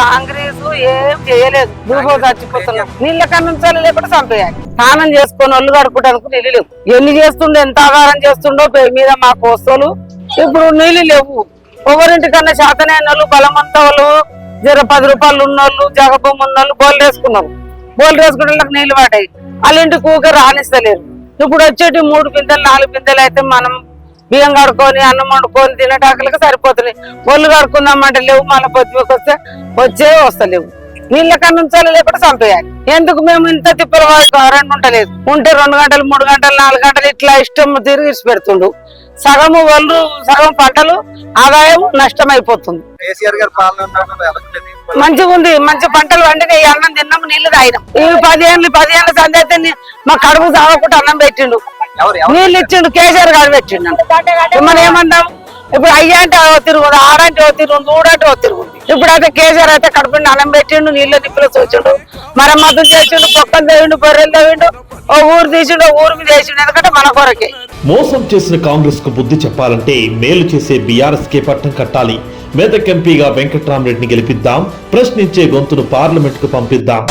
కాంగ్రెస్ ఏం చేయలేదు. దూపో చచ్చిపోతున్నాం. నీళ్ళ కన్నుంచాలి లేకుండా చంపేయాలి. స్నానం చేసుకొని ఒళ్ళు కడుక్కోవడానికి నీళ్ళు లేవు. ఎన్ని చేస్తుండో ఎంత ఆధారం చేస్తుండో పే మీద మాకు కోస్తలు ఇప్పుడు నీళ్ళు లేవు. ఎవరింటికన్నా శాతనైన వాళ్ళు బలమంత వాళ్ళు జర పది రూపాయలు ఉన్నోళ్ళు జగబొమ్మ ఉన్నోళ్ళు బోల్ వేసుకున్నారు. బోల్ వేసుకునే వాళ్ళకి నీళ్ళు పడ్డాయి. వాళ్ళ ఇంటికి ఊకే రాణిస్తలేరు ఇప్పుడు వచ్చేటి మూడు బిందెలు నాలుగు బిందెలు అయితే మనం బియ్యం కడుక్కొని అన్నం వండుకొని తినటానికి సరిపోతున్నాయి. ఒళ్ళు కడుక్కుందామంటే లేవు మళ్ళీ పొద్దుకి వస్తే వచ్చే వస్తలేవు. నీళ్ళ కన్నా ఉంచాలి లేకుండా చంపేయాలి. ఎందుకు మేము ఇంత తిప్పల కరెంట్ ఉంటలేదు ఉంటే రెండు గంటలు మూడు గంటలు నాలుగు గంటలు ఇట్లా ఇష్టం తిరిగి పెడుతుండు. సగము వాళ్ళు సగం పంటలు ఆదాయం నష్టం అయిపోతుంది? మంచిగా ఉంది మంచి పంటలు పండినాయి అన్నం తిన్నాము నీళ్ళు తాగినాం. ఇవి పదిహేను పదిహేను సంది అయితే నీ- మా కడుపు తాగకుండా అన్నం పెట్టిండు. నీళ్ళు ఇచ్చిండు కేసీఆర్ గారు పెట్టిండు. మనం ఏమన్నాం ఇప్పుడు అయ్యా అంటే ఓ తిరుగుంది ఆడంటే ఓ తిరుగుంది ఊడంటే ఓ తిరుగుంది ఇప్పుడు అయితే కేసీఆర్ అయితే కడుపు నిండా అన్నం పెట్టిండు నీళ్ళ నిప్పులు చూచిండు మరమ్మతులు చేసిండు పొక్కలు తవ్విండు బొర్రెలు తవ్విండు ఓ ఊరు తీసిండు ఓ ఊరు మీద వేసిండు. ఎందుకంటే మన కొరకే. మోసం చేసిన కాంగ్రెస్కు బుద్ధి చెప్పాలంటే మేలు చేసే బీఆర్ఎస్ కే పట్టం కట్టాలి. మెదక్ ఎంపీగా వెంకట్రామరెడ్డిని గెలిపిద్దాం ప్రశ్నించే గొంతును పార్లమెంట్కు పంపిద్దాం.